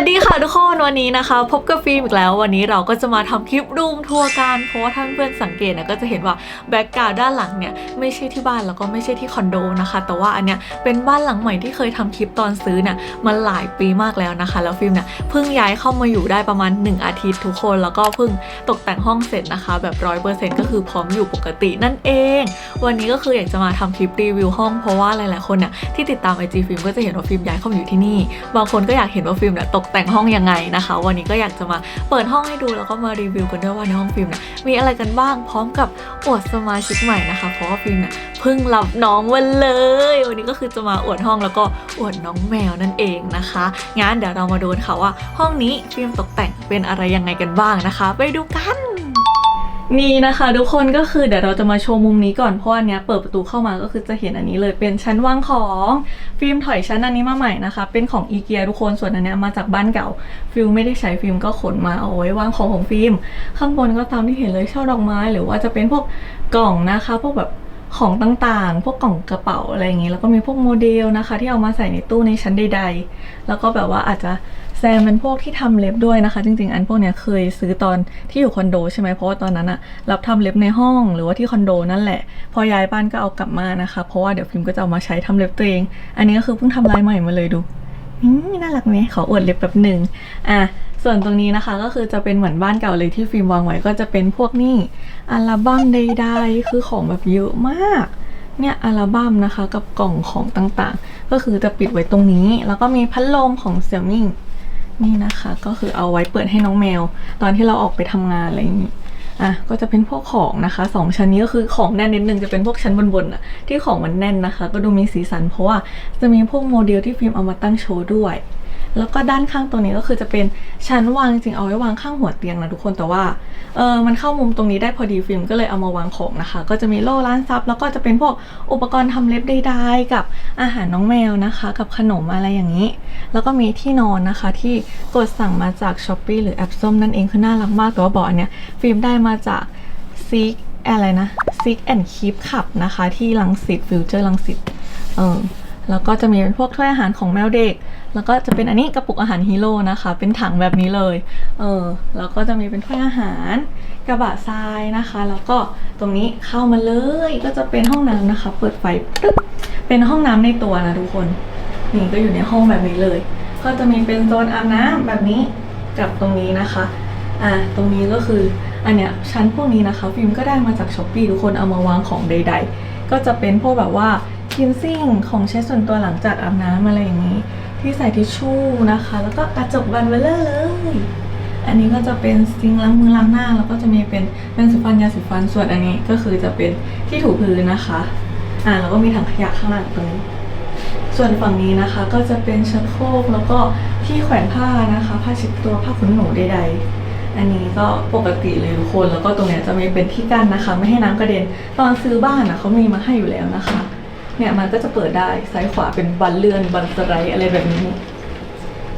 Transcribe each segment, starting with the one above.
วัสดีค่ะทุกคนวันนี้นะคะ พบกับฟิล์มอีกแล้ววันนี้เราก็จะมาทำคลิปรูมทัวร์กันเพราะว่าท่านเพื่อนสังเกตนะก็จะเห็นว่าแบ็กกราวด้านหลังเนี่ยไม่ใช่ที่บ้านแล้วก็ไม่ใช่ที่คอนโดนะคะ แต่ว่าอันเนี้ยเป็นบ้านหลังใหม่ที่เคยทำคลิปตอนซื้อเนี่ยมันหลายปีมากแล้วนะคะ แล้วฟิล์มเนี่ยเพิ่งย้ายเข้ามาอยู่ได้ประมาณ 1 อาทิตย์ทุกคนแล้วก็เพิ่งตกแต่งห้องเสร็จนะคะ แบบร้อยเปอร์เซ็นต์ก็คือพร้อมอยู่ปกตินั่นเอง วันนี้ก็คืออยากจะมาทำคลิปรีวิวห้องเพราะว่าหลายๆคนเนี่ยที่ติดตามไอจีฟิล์มก็จะเห็นว่าฟิล์มย้ายเข้ามาอยู่ที่นี่ บางคนก็อยากเห็นว่าฟิล์มเนี่ยตกแต่งห้องยังไงนะคะ วันนี้ก็อยากจะมาเปิดห้องให้ดูแล้วก็มารีวิวกันด้วยว่าในห้องฟิล์มเนี่ยมีอะไรกันบ้างพร้อมกับอวดสมาชิกใหม่นะคะ เพราะว่าฟิล์มเนี่ยเพิ่งรับน้องวันเลย วันนี้ก็คือจะมาอวดห้องแล้วก็อวดน้องแมวนั่นเองนะคะงั้นเดี๋ยวเรามาดูกันค่ะว่าห้องนี้ฟิล์มตกแต่งเป็นอะไรยังไงกันบ้างนะคะ ไปดูกัน นี่นะคะ ทุกคนก็คือเดี๋ยวเราจะมาโชว์มุมนี้ก่อนเพราะอันเนี้ยเปิดประตูเข้ามาก็คือจะเห็นอันนี้เลยเป็นชั้นวางของฟิล์มถอยชั้นอันนี้มาใหม่นะคะ เป็นของอีเกียทุกคนส่วนอันเนี้ยมาจากบ้านเก่า ฟิล์มไม่ได้ใช้ฟิล์มก็ขนมาเอาไว้วางของของฟิล์มข้างบนก็ตามที่เห็นเลยช่อดอกไม้ หรือว่าจะเป็นพวกกล่องนะคะพวกแบบของต่างๆ พวกกล่องกระเป๋าอะไรอย่างงี้แล้วก็มีพวกโมเดลนะคะ ที่เอามาใส่ในตู้ในชั้นใดๆ แล้วก็แบบว่าอาจจะ แซมเป็นพวกที่ทำเล็บด้วยนะคะ จริง ๆ อันพวกเนี้ยเคยซื้อตอนที่อยู่คอนโดใช่ไหมเพราะว่าตอนนั้นอะรับทำเล็บในห้องหรือว่าที่คอนโดนั่นแหละ พอย้ายบ้านก็เอากลับมานะคะ เพราะว่าเดี๋ยวพิมก็จะเอามาใช้ทำเล็บตัวเอง อันนี้ก็คือเพิ่งทำลายใหม่มาเลยดูนี่น่ารักไหมขออวดเล็บแบบหนึ่งอะส่วนตรงนี้นะคะก็คือจะเป็นเหมือนบ้านเก่าเลยที่ฟิล์มวางไว้ก็จะเป็นพวกนี่อัลบั้มใดๆคือของแบบเยอะมากเนี่ยอัลบั้มนะคะกับกล่องของต่างๆ ก็คือจะปิดไว้ตรงนี้ แล้วก็มีพัดลมของเสี่ยมี่ นี่นะคะ ก็คือเอาไว้เปิดให้น้องแมว ตอนที่เราออกไปทำงานอะไรอย่างนี้อะก็จะเป็นพวกของนะคะสองชั้นนี้ก็คือของแน่นนิดนึงจะเป็นพวกชั้นบนๆอะที่ของมันแน่นนะคะ ก็ดูมีสีสันเพราะว่าจะมีพวกโมเดลที่ฟิล์มเอามาตั้งโชว์ด้วย แล้วก็ด้านข้างตรงนี้ก็คือจะเป็นชั้นวางจริงๆเอาไว้วางข้างหัวเตียงนะทุกคนแต่ว่าเออมันเข้ามุมตรงนี้ได้พอดีฟิล์มก็เลยเอามาวางของนะคะ ก็จะมีโล่ร้านซับแล้วก็จะเป็นพวกอุปกรณ์ทำเล็บใดๆกับอาหารน้องแมวนะคะ กับขนมอะไรอย่างนี้ แล้วก็มีที่นอนนะคะ ที่กดสั่งมาจาก s h อ p e e หรือแอปส้มนั่นเองคือน่ารักมากแต่ว่าเบอกอันเนี้ยฟิล์มได้มาจากซีกอะไรนะซีกแอนด์คีปขับนะคะ ที่ลังสิตฟิวเจอร์ลังสิตเออแล้วก็จะมีเป็นพวกถ้วยอาหารของแมวเด็ก แล้วก็จะเป็นอันนี้กระปุกอาหารฮีโร่นะคะ เป็นถังแบบนี้เลย เออ แล้วก็จะมีเป็นถ้วยอาหาร กระบะทรายนะคะ แล้วก็ตรงนี้เข้ามาเลย ก็จะเป็นห้องน้ำนะคะ เปิดไฟปึ๊บ เป็นห้องน้ำในตัวนะทุกคน นี่ก็อยู่ในห้องแบบนี้เลย ก็จะมีเป็นโซนอาบน้ำแบบนี้กับตรงนี้นะคะ อ่า ตรงนี้ก็คือ อันเนี้ยชั้นพวกนี้นะคะ ฟิล์มก็ได้มาจากช้อปปีทุกคนเอามาวางของใด ๆ ก็จะเป็นพวกแบบว่าคินซิ่งของใช้ส่วนตัวหลังจากอาบน้ำอะไรอย่างนี้ ที่ใส่ทิชชู่นะคะ แล้วก็กระจกบันเบลเลอร์เลย อันนี้ก็จะเป็นซิงล้างมือล้างหน้า แล้วก็จะมีเป็นเป็นสีฟันยาสีฟันส่วนอันนี้ก็คือจะเป็นที่ถูพื้นนะคะ อ่าแล้วก็มีถังขยะข้างหลังตรงนี้ส่วนฝั่งนี้นะคะก็จะเป็นชักโครกแล้วก็ที่แขวนผ้านะคะ ผ้าเช็ดตัวผ้าขนหนูใดๆ อันนี้ก็ปกติเลยทุกคนแล้วก็ตรงเนี้ยจะมีเป็นที่กั้นนะคะ ไม่ให้น้ำกระเด็นตอนซื้อบ้านอะเขามีมาให้อยู่แล้วนะคะ เนี่ยมันก็จะเปิดได้ซ้ายขวาเป็นบันเลื่อนบันสไลด์อะไรแบบนี้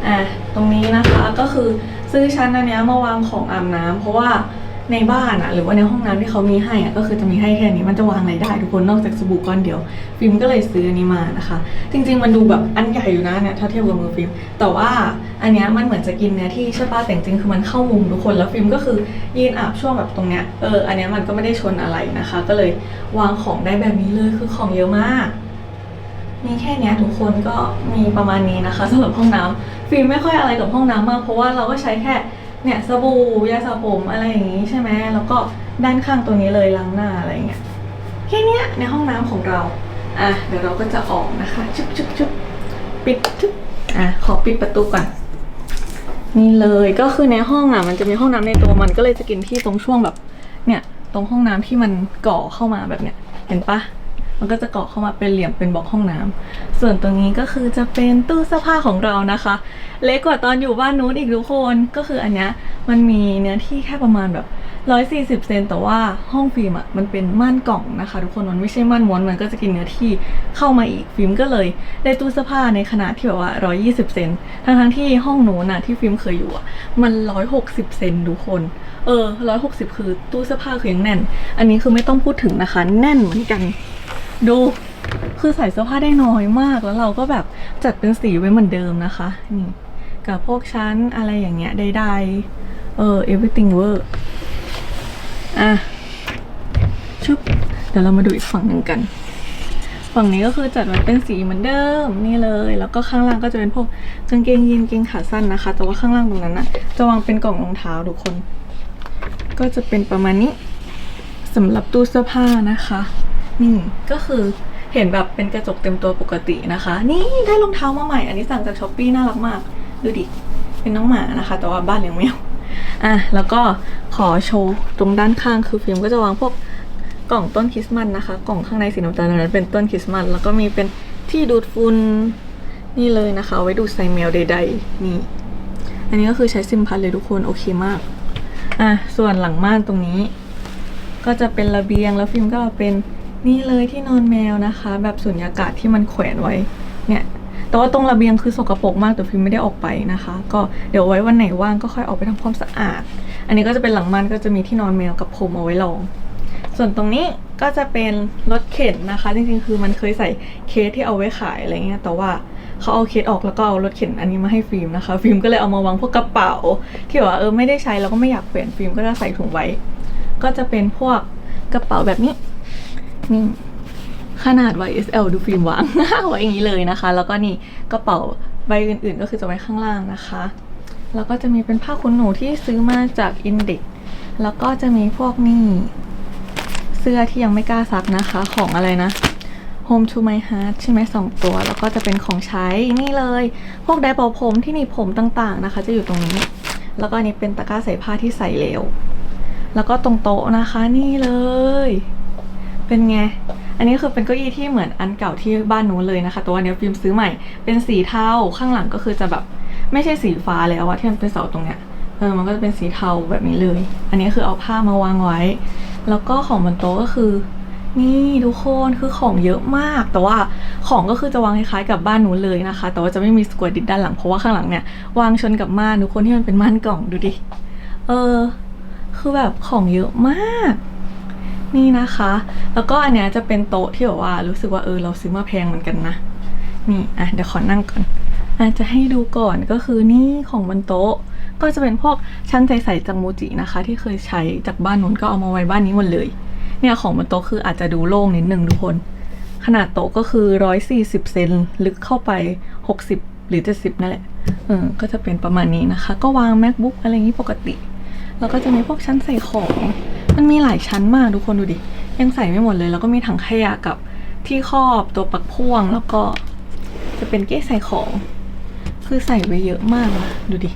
อะตรงนี้นะคะก็คือซื้อชั้นอันเนี้ยมาวางของอาบน้ำเพราะว่า ในบ้านอะหรือว่าในห้องน้ำที่เขามีให้อะก็คือจะมีให้แค่นี้มันจะวางอะไรได้ทุกคนนอกจากสบู่ก้อนเดียว ฟิล์มก็เลยซื้ออันนี้มานะคะ จริง ๆ มันดูแบบอันใหญ่อยู่นะเนี่ยถ้าเทียบกับมือฟิล์มแต่ว่าอันเนี้ยมันเหมือนจะกินเนื้อที่ใช่ปะแต่จริงคือมันเข้ามุมทุกคนแล้วฟิล์มก็คือยืนอาบช่วงแบบตรงเนี้ยเอออันเนี้ยมันก็ไม่ได้ชนอะไรนะคะ ก็เลยวางของได้แบบนี้เลยคือของเยอะมากมีแค่นี้ทุกคนก็มีประมาณนี้นะคะสำหรับห้องน้ำฟิล์มไม่ค่อยอะไรกับห้องน้ำมาก เพราะว่าเราก็ใช้แค่ เนี่ยสบู่ยาสระผมอะไรอย่างงี้ใช่ไหมแล้วก็ด้านข้างตัวนี้เลยล้างหน้าอะไรเงี้ยแค่เนี้ยในห้องน้ำของเราอะเดี๋ยวเราก็จะออกนะคะชุบชุบชุบปิดชุบอะขอปิดประตูก่อนนี่เลยก็คือในห้องอะมันจะมีห้องน้ำในตัวมันก็เลยจะกินที่ตรงช่วงแบบ เนี่ยตรงห้องน้ำที่มันก่อเข้ามาแบบเนี้ยเห็นปะ มันก็จะเกาะเข้ามาเป็นเหลี่ยมเป็นบล็อกห้องน้ำส่วนตรงนี้ก็คือจะเป็นตู้เสื้อผ้าของเรานะคะ เล็กกว่าตอนอยู่บ้านนู้นอีกทุกคนก็คืออันเนี้ยมันมีเนื้อที่แค่ประมาณแบบร้อยสี่สิบเซนแต่ว่าห้องฟิล์มอะมันเป็นม่านกล่องนะคะ ทุกคนมันไม่ใช่ม่านม้วนมันก็จะกินเนื้อที่เข้ามาอีกฟิล์มก็เลยได้ตู้เสื้อผ้าในขนาดที่แบบว่าร้อยี่สิบเซนทั้งทั้งที่ห้องนู้นน่ะที่ฟิล์มเคยอยู่อะมันร้อยหกสิบเซนทุกคน เออร้อยหกสิบคือตู้เสื้อผ้าคือยังแน่น อันนี้คือไม่ต้องพูดถึงนะคะ แน่นเหมือนกัน ดูคือใส่เสื้อผ้าได้น้อยมากแล้วเราก็แบบจัดเป็นสีไว้เหมือนเดิมนะคะนี่กับพวกชั้นอะไรอย่างเงี้ยใดๆเออ everything work อะชุบเดี๋ยวเรามาดูอีกฝั่งหนึ่งกัน ฝั่งนี้ก็คือจัดไว้เป็นสีเหมือนเดิมนี่เลย แล้วก็ข้างล่างก็จะเป็นพวกกางเกงยีนเกงขาสั้นนะคะ แต่ว่าข้างล่างตรงนั้นนะจะวางเป็นกล่องรองเท้าทุกคน ก็จะเป็นประมาณนี้สำหรับตู้เสื้อผ้านะคะ นี่ก็คือเห็นแบบเป็นกระจกเต็มตัวปกตินะคะ นี่ได้รองเท้ามาใหม่ อันนี้สั่งจากช้อปปี้น่ารักมาก ดูดิ เป็นน้องหมานะคะ แต่ว่าบ้านเลี้ยงแมวอะแล้วก็ขอโชว์ตรงด้านข้างคือฟิล์มก็จะวางพวกกล่องต้นคริสต์มาสนะคะ กล่องข้างในสีน้ำตาลนั้นเป็นต้นคริสต์มาสแล้วก็มีเป็นที่ดูดฝุ่นนี่เลยนะคะ ไว้ดูดใส่แมวใดๆนี่ อันนี้ก็คือใช้ซิมพัทเลยทุกคนโอเคมากอะส่วนหลังม่านตรงนี้ ก็จะเป็นระเบียงแล้วฟิล์มก็เป็น นี่เลยที่นอนแมวนะคะ แบบสุญญากาศที่มันแขวนไว้ เนี่ยแต่ว่าตรงระเบียงคือสกปรกมากแต่ฟิล์มไม่ได้ออกไปนะคะ ก็เดี๋ยวไว้วันไหนว่างก็ค่อยออกไปทำความสะอาด อันนี้ก็จะเป็นหลังม่านก็จะมีที่นอนแมวกับพรมเอาไว้รอง ส่วนตรงนี้ก็จะเป็นรถเข็นนะคะ จริงๆ คือมันเคยใส่เคสที่เอาไว้ขายอะไรเงี้ยแต่ว่าเขาเอาเคสออกแล้วก็เอารถเข็นอันนี้มาให้ฟิล์มนะคะ ฟิล์มก็เลยเอามาวางพวกกระเป๋า ที่แบบว่าเออไม่ได้ใช้แล้วก็ไม่อยากเปลี่ยนฟิล์มก็จะใส่ถุงไว้ ก็จะเป็นพวกกระเป๋าแบบนี้ นี่ขนาด YSL ดูฟิล์มวาง ไว้อย่างนี้เลยนะคะ แล้วก็นี่กระเป๋าใบอื่นๆ ก็คือจะไว้ข้างล่างนะคะ แล้วก็จะมีเป็นผ้าขนหนูที่ซื้อมาจากอินเด็กแล้วก็จะมีพวกนี่เสื้อที่ยังไม่กล้าซักนะคะ ของอะไรนะ Home to my heart ใช่ไหมสองตัว แล้วก็จะเป็นของใช้นี่เลย พวกไดร์เป่าผมที่หนีบผมต่างๆนะคะ จะอยู่ตรงนี้ แล้วก็อันนี้เป็นตะกร้าใส่ผ้าที่ใส่แล้ว แล้วก็ตรงโต๊ะนะคะนี่เลย เป็นไง อันนี้คือเป็นเก้าอี้ที่เหมือนอันเก่าที่บ้านนู้นเลยนะคะ ตัวเนี้ยฟิล์มซื้อใหม่ เป็นสีเทาข้างหลังก็คือจะแบบไม่ใช่สีฟ้าแล้วอะที่มันเป็นเสาตรงเนี้ย เออ มันก็จะเป็นสีเทาแบบนี้เลย อันนี้คือเอาผ้ามาวางไว้ แล้วก็ของบนโต๊ะก็คือ นี่ทุกคนคือของเยอะมาก แต่ว่าของก็คือจะวางคล้ายๆกับบ้านนู้นเลยนะคะ แต่ว่าจะไม่มีสกวดดิดด้านหลังเพราะว่าข้างหลังเนี่ยวางชนกับม่านทุกคนที่มันเป็นม่านกล่องดูดิ เออ คือแบบของเยอะมาก นี่นะคะ แล้วก็อันเนี้ยจะเป็นโต๊ะที่แบบว่ารู้สึกว่าเออเราซื้อมาแพงเหมือนกันนะ นี่อะเดี๋ยวขอนั่งก่อนอาจจะให้ดูก่อนก็คือนี่ของบนโต๊ะ ก็จะเป็นพวกชั้นใสๆจากมูจินะคะ ที่เคยใช้จากบ้านนู้นก็เอามาไว้บ้านนี้หมดเลย เนี่ยของบนโต๊ะคืออาจจะดูโล่งนิดนึงทุกคน ขนาดโต๊ะก็คือ 140 เซนลึกเข้าไป 60 หรือ 70 นั่นแหละเออก็จะเป็นประมาณนี้นะคะ ก็วาง macbook อะไรอย่างนี้ปกติ แล้วก็จะมีพวกชั้นใส่ของ มันมีหลายชั้นมากทุกคนดูดิ ยังใส่ไม่หมดเลย แล้วก็มีถังขยะกับที่ครอบตัวปักพ่วงแล้วก็จะเป็นเก้ใส่ของ คือใส่ไว้เยอะมากอะดูดิ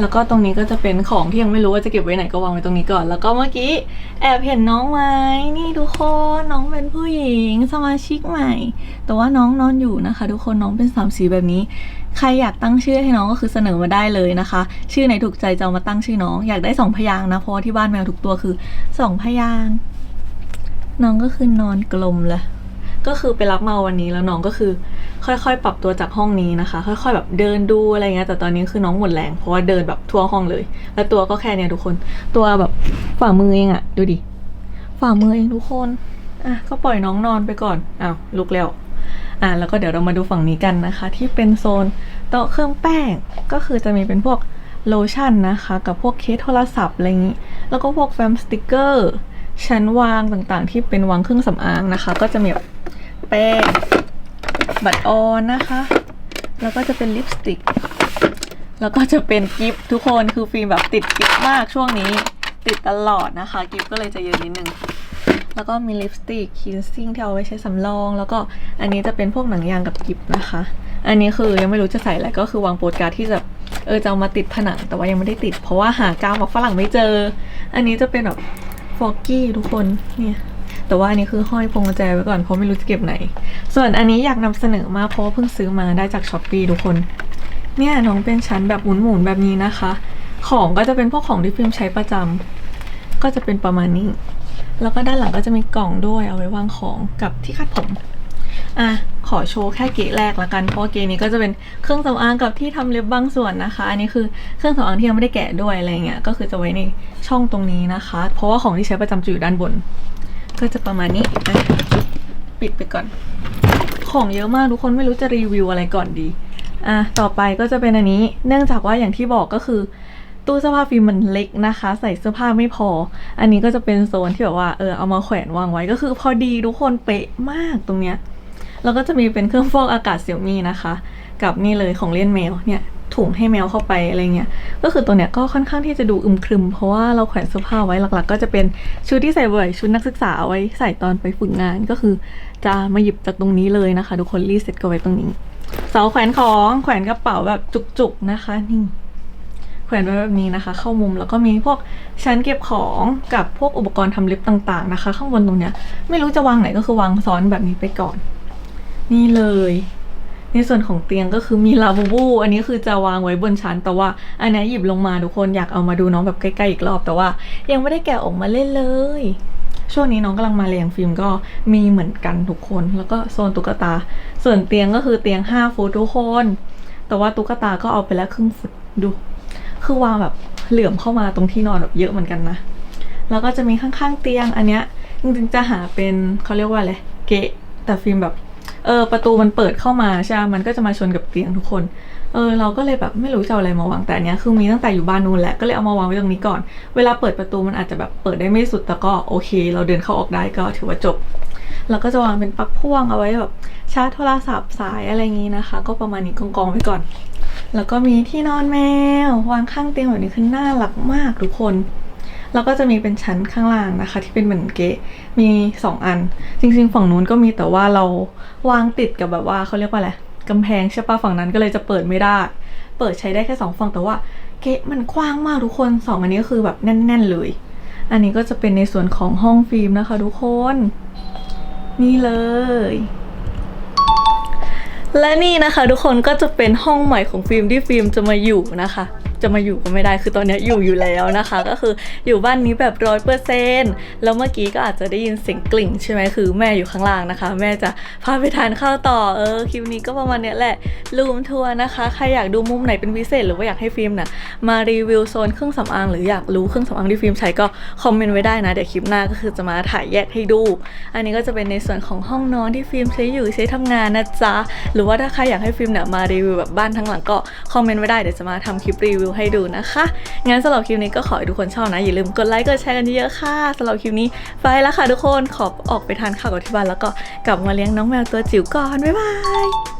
แล้วก็ตรงนี้ก็จะเป็นของที่ยังไม่รู้ว่าจะเก็บไว้ไหนก็วางไว้ตรงนี้ก่อน แล้วก็เมื่อกี้แอบเห็นน้องไหมนี่ทุกคนน้องเป็นผู้หญิงสมาชิกใหม่ แต่ว่าน้องนอนอยู่นะคะ ทุกคนน้องเป็นสามสีแบบนี้ ใครอยากตั้งชื่อให้น้องก็คือเสนอมาได้เลยนะคะ ชื่อไหนถูกใจจะเอามาตั้งชื่อน้อง อยากได้สองพยางนะเพราะที่บ้านแมวทุกตัวคือสองพยางน้องก็คือนอนกลมเลยก็คือไปรับมาวันนี้แล้วน้องก็คือ ค่อยๆ ปรับตัวจากห้องนี้นะคะ ค่อยๆ แบบเดินดูอะไรเงี้ยแต่ตอนนี้คือน้องหมดแรงเพราะว่าเดินแบบทั่วห้องเลย แล้วตัวก็แค่เนี้ยทุกคน ตัวแบบฝ่ามือเองอะดูดิฝ่ามือเองทุกคนอะก็ปล่อยน้องนอนไปก่อนอ้าวลุกแล้ว อะแล้วก็เดี๋ยวเรามาดูฝั่งนี้กันนะคะ ที่เป็นโซนโต๊ะเครื่องแป้งก็คือจะมีเป็นพวกโลชั่นนะคะ กับพวกเคสโทรศัพท์อะไรอย่างนี้ แล้วก็พวกแฟ้มสติกเกอร์ชั้นวางต่างๆ ที่เป็นวางเครื่องสำอางนะคะ ก็จะมีแป้งบัตรออนนะคะ แล้วก็จะเป็นลิปสติก แล้วก็จะเป็นกิฟทุกคนคือฟิล์มแบบติดกิฟมากช่วงนี้ติดตลอดนะคะ กิฟก็เลยจะเยอะนิดนึง แล้วก็มีลิปสติกคินซิ่งที่เอาไว้ใช้สำรอง แล้วก็อันนี้จะเป็นพวกหนังยางกับกิฟต์นะคะ อันนี้คือยังไม่รู้จะใส่อะไรก็คือวางโปสการ์ดที่จะเออจะเอามาติดผนังแต่ว่ายังไม่ได้ติด เพราะว่าหากาวมาฝรั่งไม่เจอ อันนี้จะเป็นแบบฟอกกี้ทุกคนเนี่ยแต่ว่าอันนี้คือห้อยพวงกุญแจไว้ก่อนเพราะไม่รู้จะเก็บไหน ส่วนอันนี้อยากนำเสนอมากเพราะว่าเพิ่งซื้อมาได้จากช้อปปีทุกคน เนี่ยน้องเป็นชั้นแบบหมุนๆแบบนี้นะคะ ของก็จะเป็นพวกของที่ฟิล์มใช้ประจำก็จะเป็นประมาณนี้ แล้วก็ด้านหลังก็จะมีกล่องด้วยเอาไว้วางของกับที่คาดผมอะขอโชว์แค่เกะแรกละกันเพราะเกะนี้ก็จะเป็นเครื่องสำอางกับที่ทำเล็บบางส่วนนะคะ อันนี้คือเครื่องสำอางที่ยังไม่ได้แกะด้วยอะไรเงี้ยก็คือจะไว้ในช่องตรงนี้นะคะ เพราะว่าของที่ใช้ประจำจะอยู่ด้านบน ก็จะประมาณนี้ปิดไปก่อน ของเยอะมากทุกคนไม่รู้จะรีวิวอะไรก่อนดีอะต่อไปก็จะเป็นอันนี้ เนื่องจากว่าอย่างที่บอกก็คือ ตู้เสื้อผ้าฟิล์มมันเล็กนะคะ ใส่เสื้อผ้าไม่พอ อันนี้ก็จะเป็นโซนที่แบบว่าเออเอามาแขวนวางไว้ก็คือพอดีทุกคนเป๊ะมากตรงเนี้ยแล้วก็จะมีเป็นเครื่องฟอกอากาศเสี่ยมี่นะคะ กับนี่เลยของเล่นแมวเนี่ยถุงให้แมวเข้าไปอะไรเงี้ย ก็คือตัวเนี้ยก็ค่อนข้างที่จะดูอึมครึม เพราะว่าเราแขวนเสื้อผ้าไว้หลักๆ ก็จะเป็นชุดที่ใส่บ่อยชุดนักศึกษาเอาไว้ใส่ตอนไปฝึกงานก็คือจะมาหยิบจากตรงนี้เลยนะคะ ทุกคนรีเสร็จก็ไว้ตรงนี้ เสาแขวนของแขวนกระเป๋าแบบจุกๆนะคะนี่ แขวนไว้แบบนี้นะคะ เข้ามุมแล้วก็มีพวกชั้นเก็บของกับพวกอุปกรณ์ทำเล็บต่างๆนะคะ ข้างบนตรงเนี้ยไม่รู้จะวางไหนก็คือวางซ้อนแบบนี้ไปก่อน นี่เลย ในส่วนของเตียงก็คือมีลาบูบู อันนี้คือจะวางไว้บนชั้น แต่ว่าอันนี้หยิบลงมาทุกคนอยากเอามาดูน้องแบบใกล้ๆอีกรอบ แต่ว่ายังไม่ได้แกะออกมาเล่นเลย ช่วงนี้น้องกำลังมาเรียงฟิล์มก็มีเหมือนกันทุกคน แล้วก็โซนตุ๊กตา ส่วนเตียงก็คือเตียง5ฟุตทุกคน แต่ว่าตุ๊กตาก็เอาไปแล้วครึ่งฟุตดู คือวางแบบเหลื่อมเข้ามาตรงที่นอนแบบเยอะเหมือนกันนะ แล้วก็จะมีข้างๆเตียงอันเนี้ยจริงๆจะหาเป็นเขาเรียกว่าอะไรเกะแต่ฟิล์มแบบเออประตูมันเปิดเข้ามาใช่ไหมมันก็จะมาชนกับเตียงทุกคน เออเราก็เลยแบบไม่รู้จะเอาอะไรมาวางแต่อันเนี้ยคือมีตั้งแต่อยู่บ้านนู้นแหละก็เลยเอามาวางไว้ตรงนี้ก่อน เวลาเปิดประตูมันอาจจะแบบเปิดได้ไม่สุดแต่ก็โอเค เราเดินเข้าออกได้ก็ถือว่าจบแล้วก็จะวางเป็นปลั๊กพ่วงเอาไว้แบบชาร์จโทรศัพท์สายอะไรอย่างนี้นะคะ ก็ประมาณนี้กองๆไว้ก่อน แล้วก็มีที่นอนแมววางข้างเตียงแบบนี้คือน่ารักมากทุกคน แล้วก็จะมีเป็นชั้นข้างล่างนะคะ ที่เป็นเหมือนเกะมีสองอัน จริงๆ ฝั่งนู้นก็มีแต่ว่าเราวางติดกับแบบว่าเขาเรียกว่าอะไรกำแพงใช่ปะฝั่งนั้นก็เลยจะเปิดไม่ได้ เปิดใช้ได้แค่สองฝั่งแต่ว่าเกะมันกว้างมากทุกคนสองอันนี้ก็คือแบบแน่น ๆ เลย อันนี้ก็จะเป็นในส่วนของห้องฟิล์มนะคะ ทุกคน นี่เลย และนี่นะคะทุกคนก็จะเป็นห้องใหม่ของฟิล์มที่ฟิล์มจะมาอยู่นะคะ จะมาอยู่ก็ไม่ได้คือตอนนี้อยู่อยู่แล้วนะคะ ก็คืออยู่บ้านนี้แบบร้อยเปอร์เซนแล้วเมื่อกี้ก็อาจจะได้ยินเสียงกลิ่งใช่ไหมคือแม่อยู่ข้างล่างนะคะ แม่จะพาไปทานข้าวต่อเออคลิปนี้ก็ประมาณเนี้ยแหละรูมทัวร์นะคะใครอยากดูมุมไหนเป็นพิเศษ หรือว่าอยากให้ฟิล์มน่ะมารีวิวโซนเครื่องสำอางหรืออยากรู้เครื่องสำอางที่ฟิล์มใช้ก็คอมเมนต์ไว้ได้นะเดี๋ยวคลิปหน้าก็คือจะมาถ่ายแยกให้ดู อันนี้ก็จะเป็นในส่วนของห้องนอนที่ฟิล์มใช้อยู่ใช้ทำงานนะจ๊ะหรือว่าถ้าใครอยากให้ฟิล์มเนี่ยมารีวิวแบบบ้านทั้งหลังก็คอมเมนต์ไว้ได้เดี๋ยวจะมาทำคลิปรีวิวให้ดูนะคะ งั้นสำหรับคลิปนี้ก็ขอให้ทุกคนชอบนะ อย่าลืมกดไลค์กดแชร์กันเยอะๆค่ะสำหรับคลิปนี้ไปแล้วค่ะทุกคนขอออกไปทานข้าวกับที่บ้านแล้วก็กลับมาเลี้ยงน้องแมวตัวจิ๋วก่อนบ๊ายบาย